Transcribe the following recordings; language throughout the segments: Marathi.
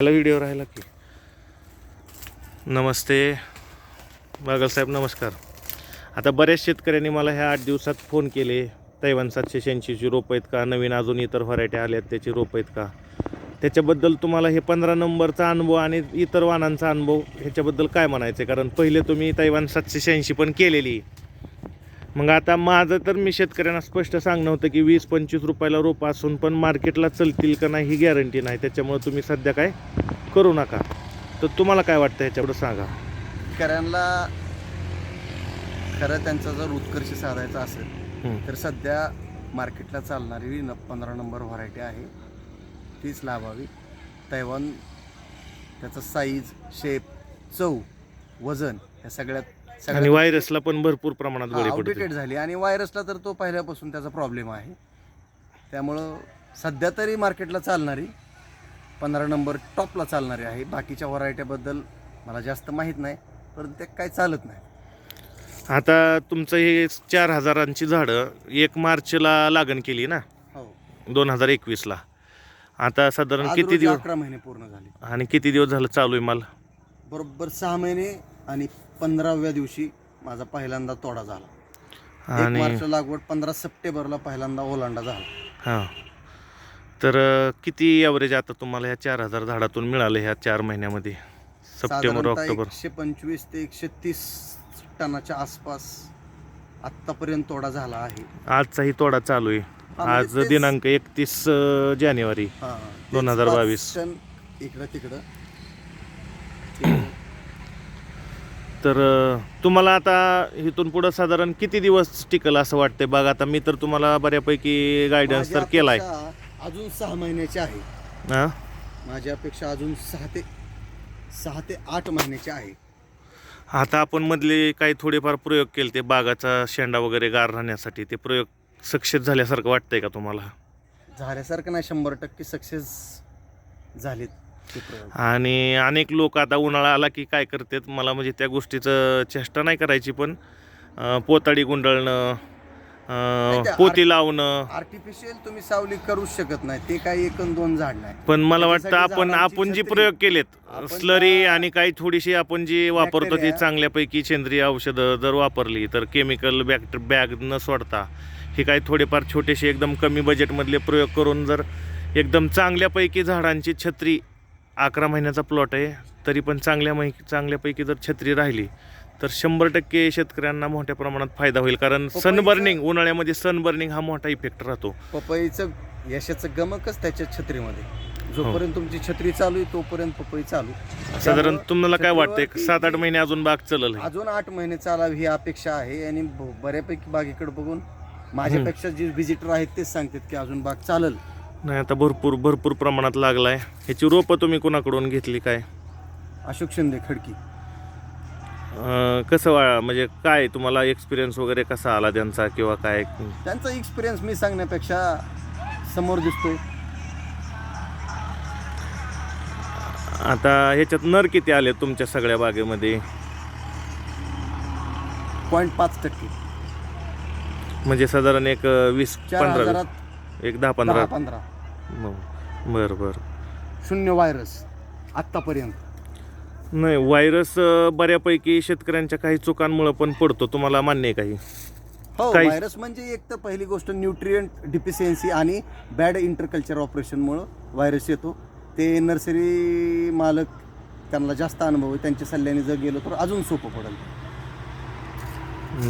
पहिला व्हिडिओ राहिला की. नमस्ते. बागलसाहेब नमस्कार. आता बऱ्याच शेतकऱ्यांनी मला ह्या आठ दिवसात फोन केले. तैवान सातशे शहाऐंशीची रोपं आहेत का? नवीन अजून इतर व्हरायटी आहेत त्याची रोपं आहेत का? त्याच्याबद्दल तुम्हाला हे पंधरा नंबरचा अनुभव आणि इतर वाहनांचा अनुभव ह्याच्याबद्दल काय म्हणायचं आहे कारण पहिले तुम्ही तैवान सातशे शहाऐंशी पण केलेली. मग आता माझं तर मी शेतकऱ्यांना स्पष्ट सांगणं होतं की वीस पंचवीस रुपयाला रोप असून पण मार्केटला चलतील का नाही ही गॅरंटी नाही. त्याच्यामुळे तुम्ही सध्या काय करू नका. तर तुम्हाला काय वाटतं ह्याच्याबद्दल सांगा. शेतकऱ्यांना खरं त्यांचा जर उत्कर्ष साधायचा असेल. तर सध्या मार्केटला चालणारी न पंधरा नंबर व्हरायटी आहे. तीच लावावी तैवान त्याचं साईज शेप चव वजन या सगळ्यात आणि व्हायरसला पण भरपूर प्रमाणात बळी पडते आउटडेटेड झाली. आणि व्हायरसला तर तो पहिल्यापासून त्याचा प्रॉब्लेम आहे. त्यामुळं सध्या तरी मार्केटला चालणारी पंधरा नंबर टॉपला चालणारी आहे. बाकीच्या व्हरायटीबद्दल मला जास्त माहीत नाही परंतु ते काही चालत नाही. आता तुमचं हे चार हजारांची झाडं एक मार्चला लागण केली ना? हो. दोन हजार एकवीसला. आता साधारण आज किती रोजी दिवस अकरा महिने पूर्ण झाले. आणि किती दिवस झालं चालू आहे माल? बरोबर सहा महिने आणि पंधराव्या दिवशी माझा पहिल्यांदा तोडा झाला. एक आणि मार्च लागवड पंधरा सप्टेंबरला पहिल्यांदा ओलांडा झाला. हां. तर किती ॲव्हरेज आता तुम्हाला ह्या चार हजार झाडातून मिळालं ह्या चार महिन्यामध्ये? September October. एकशे पंचवीस ते एकशे तीस टनाच्या आसपास आत्तापर्यंत तोडा झाला आहे. आजचाही तोडा चालू आहे. म्हणजे आज दिनांक एकतीस जानेवारी दोन हजार बावीस. इकडं तिकडं. तर तुम्हाला आता इथून पुढं साधारण किती दिवस टिकल असं वाटतंय? बघ आता मी तर तुम्हाला बऱ्यापैकी गायडन्स तर माझी केलाय. अपेक्षा अजून सहा महिन्याची आहे. हां? माझी अपेक्षा अजून सहा ते सहा ते आठ महिन्याची आहे. आता आपण मधले काही थोडेफार प्रयोग केले ते बागाचा शेंडा वगैरे गार राहण्यासाठी. ते प्रयोग सक्सेस झाल्यासारखं वाटतंय का तुम्हाला? झाल्यासारखं नाही शंभर टक्के सक्सेस झालेत. आणि अनेक लोक आता उन्हाळा आला की काय करतात मला म्हणजे त्या गोष्टीचं चेष्टा नाही करायची पण पोताडी गुंडळणं पोती लावणं. आर्टिफिशियल तुम्ही सावली करूच शकत नाही ते काही एक दोन झाड नाही. पण मला वाटतं आपण आपण जी प्रयोग केलेत स्लरी आणि काही थोडीशी आपण जी वापरतो ती चांगल्यापैकी सेंद्रिय औषधं जर वापरली तर केमिकल बॅक्ट बॅग न सोडता हे काही थोडेफार छोटेसे एकदम कमी बजेटमधले प्रयोग करून जर एकदम चांगल्यापैकी झाडांची छत्री अकरा महिन्याचा प्लॉट आहे तरी पण चांगल्या मै चांगल्यापैकी जर छत्री राहिली तर शंभर टक्के शेतकऱ्यांना मोठ्या प्रमाणात फायदा होईल. कारण सनबर्निंग उन्हाळ्यामध्ये सनबर्निंग हा मोठा इफेक्ट राहतो. पपईचं यशाचं गमकच त्याच्या छत्रीमध्ये. जोपर्यंत तुमची छत्री चालू आहे तोपर्यंत पपई चालू. साधारण तुम्हाला काय वाटतंय? सात आठ महिने अजून बाग चलल हे? अजून आठ महिने चालावी ही अपेक्षा आहे. आणि बऱ्यापैकी बागेकडे बघून माझ्यापेक्षा जे व्हिजिटर आहेत तेच सांगतात की अजून बाग चालल. नाही आता भरपूर भरपूर प्रमाणात लागलाय. ह्याची रोपं तुम्ही कोणाकडून घेतली काय? अशोक शिंदे खडकी. अं, कसं वा म्हणजे काय तुम्हाला एक्सपिरियन्स वगैरे कसा आला त्यांचा किंवा काय? त्यांचा एक्सपिरियन्स मी सांगण्यापेक्षा समोर दिसतोय. आता ह्याच्यात नर किती आले तुमच्या सगळ्या बागेमध्ये? पॉईंट पाच टक्के. म्हणजे साधारण एक अं, वीस चार पंधरा हजारात एक दहा पंधरा. दहा पंधरा. बरं बरं. शून्य व्हायरस आत्तापर्यंत. नाही व्हायरस अं, बऱ्यापैकी शेतकऱ्यांच्या काही चुकांमुळे पण पडतो. तुम्हाला मान्य आहे काही? हो काही- व्हायरस म्हणजे एक तर पहिली गोष्ट न्यूट्रियंट डिफिशियन्सी आणि बॅड इंटरकल्चर ऑपरेशनमुळं व्हायरस येतो. ते नर्सरी मालक त्यांना जास्त अनुभव आहे. त्यांच्या सल्ल्याने जर गेलो तर अजून सोपं पडेल.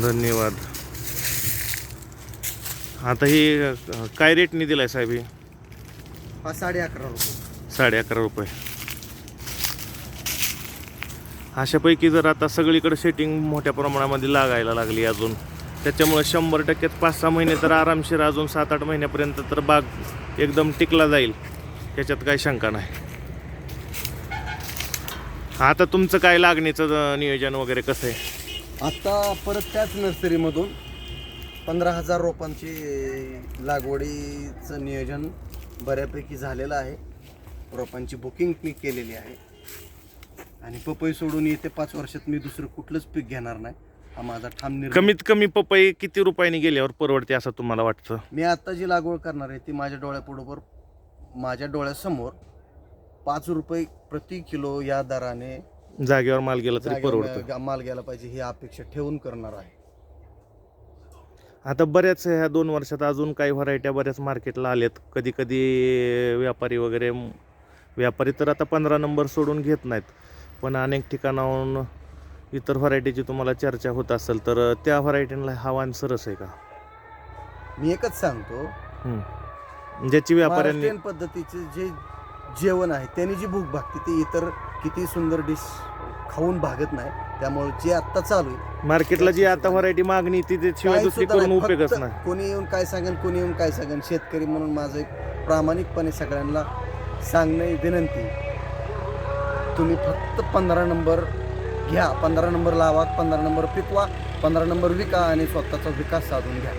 धन्यवाद. आता ही काय रेटने दिलाय साहेब ही? हा साडे अकरा रुपये. साडे अकरा रुपये. अशापैकी जर आता सगळीकडे सेटिंग मोठ्या प्रमाणामध्ये लागायला लागली अजून त्याच्यामुळे शंभर टक्क्यात पाच सहा महिने तर आरामशीर अजून सात आठ महिन्यापर्यंत तर बाग एकदम टिकला जाईल. त्याच्यात काही शंका नाही. आता तुमचं काय लागणीचं नियोजन वगैरे कसं आहे? आता परत त्याच नर्सरीमधून पंधरा हजार रोपांची लागवडीचं नियोजन बऱ्यापैकी झालेलं आहे. रोपांची बुकिंग मी केलेली आहे. आणि पपई सोडून येते पाच वर्षात मी दुसरं कुठलंच पीक घेणार नाही. हा माझा ठाम निर्णय. कमीत कमी पपई किती रुपयांनी गेल्यावर परवडते असं तुम्हाला वाटतं? मी आता जी लागवड करणार आहे ती माझ्या डोळ्यापुढोबर माझ्या डोळ्यासमोर पाच रुपये प्रति किलो या दराने जागेवर माल गेला तरी जागेवर परवडतं माल गेला पाहिजे ही अपेक्षा ठेवून करणार आहे. आता बऱ्याच ह्या दोन वर्षात अजून काही व्हरायट्या बऱ्याच मार्केटला आल्यात कधी कधी व्यापारी वगैरे व्यापारी तर आता पंधरा नंबर सोडून घेत नाहीत. पण अनेक ठिकाणाहून इतर व्हरायटीची तुम्हाला चर्चा होत असेल तर त्या व्हरायटीला हवान सरस आहे का? मी एकच सांगतो. हम्म. ज्याची व्यापाऱ्यांनी महाराष्ट्रीयन पद्धतीचे जे जेवण आहे त्यांनी जी भूक भागते ते इतर किती सुंदर डिश खाऊन भागत नाही. त्यामुळे जे आत्ता चालू आहे मार्केटला जी आता व्हरायटी मागणी ती काही दुसरी सुद्धा करून नाही. उपयोगच फक्त नाही. कोणी येऊन काय सांगेल कोणी येऊन काय सांगेल. शेतकरी म्हणून माझं एक प्रामाणिकपणे सगळ्यांना सांगणे विनंती तुम्ही फक्त पंधरा नंबर घ्या पंधरा नंबर लावा पंधरा नंबर पिकवा पंधरा नंबर विका आणि स्वतःचा विकास साधून घ्या.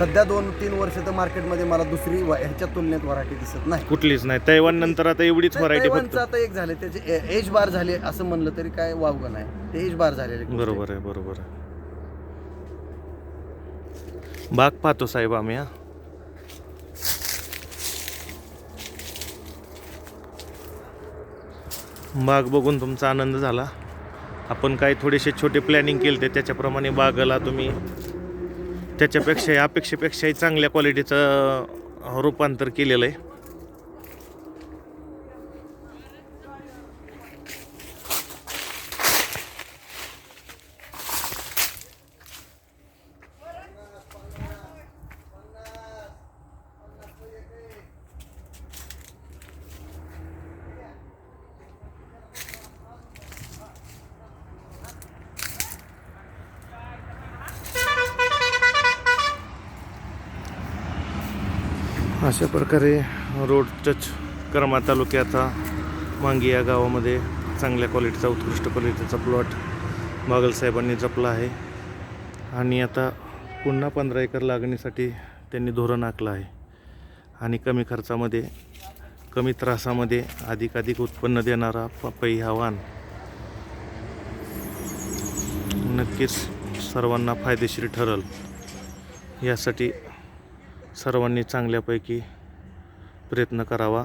सध्या दोन तीन वर्ष तर मार्केटमध्ये मला दुसरी व- ह्याच्या तुलनेत व्हरायटी दिसत नाही. कुठलीच नाही. तैवान नंतर आता एवढीच व्हरायटी फक्त. तैवानचं आता एक झाले त्याचे एज बार झाले असं म्हणलं तरी काय वावगं नाही. ते एज बार झालेले गोष्ट. आहे. बरोबर आहे बरोबर आहे. बाग पाहतो साहेब आम्ही हा. बाग बघून तुमचा आनंद झाला. आपण काही थोडेसे छोटे प्लॅनिंग केले ते त्याच्याप्रमाणे बागाला तुम्ही त्याच्यापेक्षाही अपेक्षेपेक्षाही चांगल्या क्वालिटीचं रूपांतर केलेलं आहे. अशा प्रकारे रोड टच करमा तालुक्याचा मांगी या गावामध्ये चांगल्या क्वालिटीचा उत्कृष्ट क्वालिटीचा प्लॉट बागलसाहेबांनी जपला आहे. आणि आता पुन्हा पंधरा एकर लागणीसाठी त्यांनी धोरण आखलं आहे. आणि कमी खर्चामध्ये कमी त्रासामध्ये अधिकाधिक उत्पन्न देणारा पपई हा नक्कीच सर्वांना फायदेशीर ठरल. यासाठी सर्वांनी चांगल्यापैकी प्रयत्न करावा.